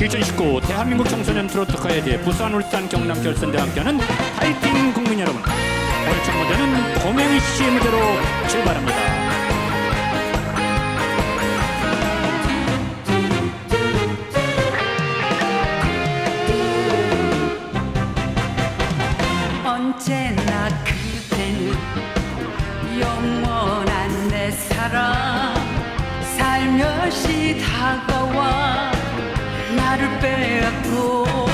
2019 대한민국 청소년 트로트 가야제 부산 울산 경남 결선대 함께하는 파이팅 국민 여러분 오늘 첫 무대는 범행의 씨의 무대로 출발합니다. 언제나 그대는 영원한 내 사랑 살며시 다가와 나를 빼앗고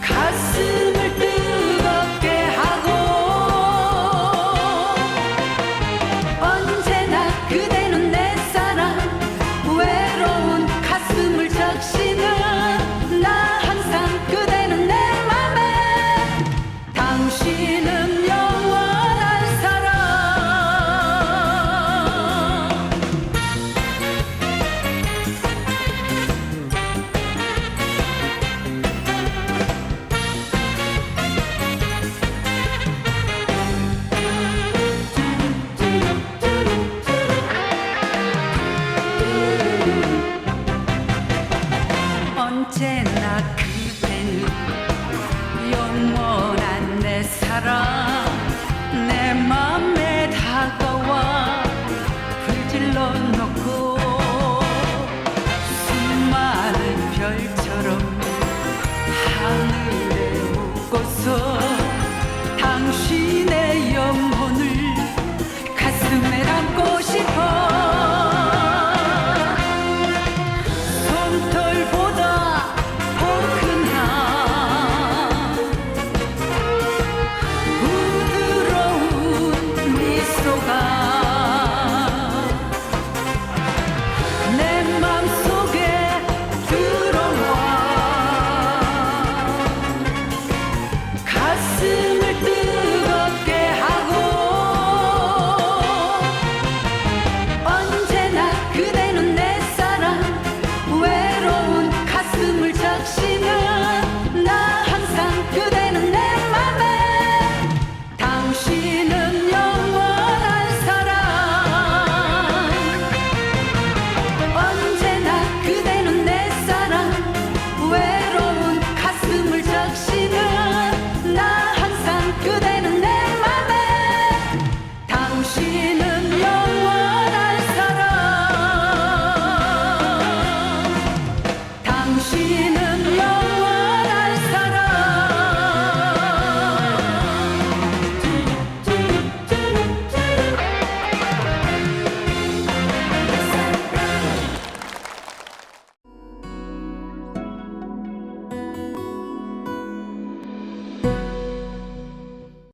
가슴 mountain. in love.